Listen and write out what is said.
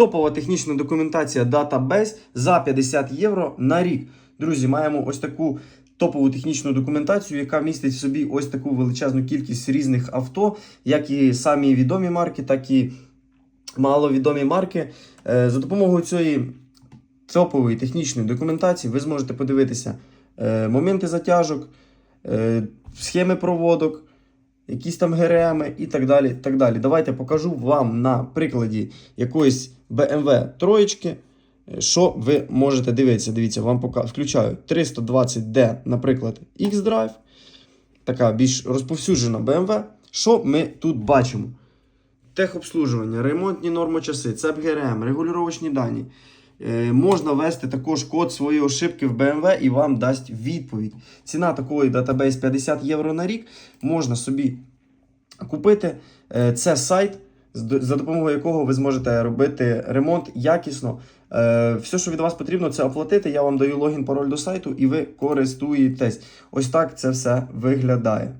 Топова технічна документація Database за 50 євро на рік. Друзі, маємо ось таку топову технічну документацію, яка містить в собі ось таку величезну кількість різних авто, як і самі відомі марки, так і маловідомі марки. Е, За допомогою цієї топової технічної документації ви зможете подивитися е, моменти затяжок, е, схеми проводок, якісь там ГРМ і так далі. так далі. Давайте покажу вам на прикладі якоїсь BMW троєчки, е, що ви можете дивитися. Дивіться, вам пока... включаю 320D, наприклад, X-Drive, така більш розповсюджена BMW. Що ми тут бачимо? Техобслужування, ремонтні нормочаси, ЦЕП ГРМ, регулювачні дані. Е, можна ввести також код своєї ошибки в BMW і вам дасть відповідь. Ціна такої датабейс 50 євро на рік. Можна собі купити. Е, це сайт, за допомогою якого ви зможете робити ремонт якісно. Е, все, що від вас потрібно, це оплатити. Я вам даю логін, пароль до сайту, і ви користуєтесь. Ось так це все виглядає.